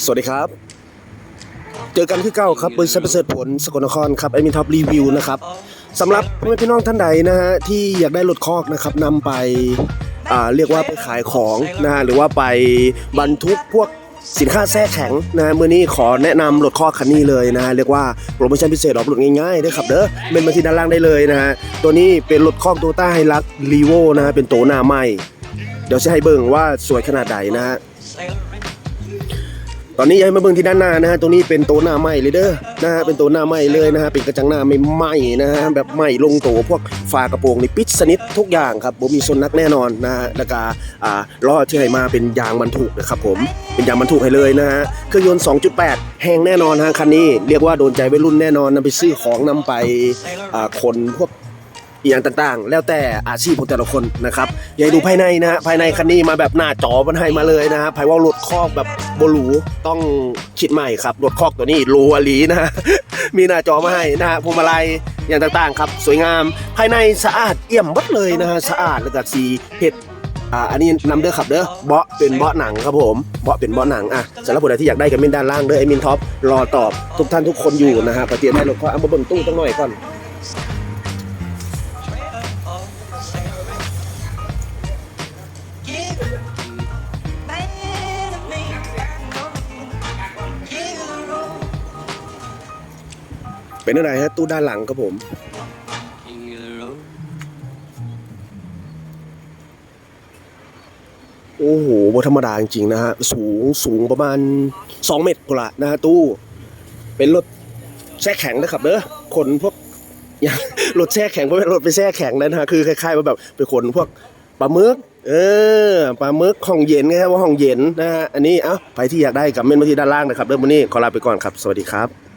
สวัสดีครับ เจอกันที่เก้าครับบริษัทประเสริฐผลสกลนครครับไอมินท็อปรีวิวนะครับสำหรับพ่อแม่พี่น้องท่านใดนะฮะที่อยากได้รถคอกนะครับนำไปอ่าเรียกว่าไปขายของนะฮะหรือว่าไปบรรทุกพวกสินค้าแท้แข็งนะฮะมื่อนี้ขอแนะนำรถคอกคันนี้เลยนะฮะเรียกว่าโปรโมชั่นพิเศษออกรถง่ายๆด้วยครับเด้อเป็นมาที่ด้านล่างได้เลยนะฮะตัวนี้เป็นรถคอกโตต้าไฮรักรีโวนะฮะเป็นโตหน้าใหม่ เดี๋ยวจะให้เบิ่งว่าสวยขนาดใดนะฮะ ตอนนี้ย้ายมาเบิ่งที่ด้านหน้านะฮะตรงนี้เป็นโตหน้าใหม่เลยเด้อนะฮะเป็นโตหน้าใหม่เลยนะฮะเป็นกระจังหน้าไม่ไหม้นะฮะแบบไหม้ลงโตพวกฝากระโปรงนี่ปิดสนิททุกอย่างครับผมมีโซนนักแน่นอนนะฮะแล้วก็อ่าล้อที่ให้มาเป็นยางบรรทุกนะครับผมเป็นยางบรรทุกให้เลยนะฮะเครื่องยนต์ 2.8 แห้งแน่นอนฮะคันนี้ เรียกว่าโดนใจวัยรุ่นแน่นอนนำไปซื้อของนำไปอ่าคนพวก อหย่างต่างๆ แล้วแต่อาชีพของแต่ละคนนะครับอย่าให้ดูภายในนะฮะภายในคันนี้มาแบบหน้าจอมันให้มาเลยนะฮะภายว่ารถคอกแบบโบหรูต้องคิดใหม่ครับรถคอกตัวนี้หรูอหลีนะฮะ มีหน้าจอมาให้นะฮะพวงมาลัยอย่างต่างๆ ครับ สวยงามภายในสะอาดเอี่ยมหมดเลยนะฮะสะอาดแล้วก็สีเห็ดอ่าอันนี้นำเด้อครับเด้อเบาะเป็นเบาะหนังครับผมเบาะเป็นเบาะหนังอะสำหรับผู้ใดที่อยากได้กับมินด้านล่างเด้อไอมินท็อปรอตอบทุกท่านทุกคนอยู่นะฮะปฏิเสธได้รถคอกเอามาเบิ่งตู้ตั้งหน่อยก่อน เป็นอะไรฮะตู้ด้านหลังครับผม โอ้โหบธรรมดาจริงๆนะฮะ สูงสูงประมาณ 2 เมตรกว่านะฮะตู้ เป็นรถแช่แข็งนะครับเด้อขนพวกอย่างรถแช่แข็งเพราะเป็นรถไปแช่แข็งนะฮะคือคล้ายๆว่าแบบไปขนพวกปลาหมึกเออปลาหมึกห้องเย็นไงครับว่าห้องเย็นนะฮะอันนี้เอ้าไปที่อยากได้กับเมนมาที่ด้านล่างนะครับเริ่มวันนี้ขอลาไปก่อนครับ สวัสดีครับ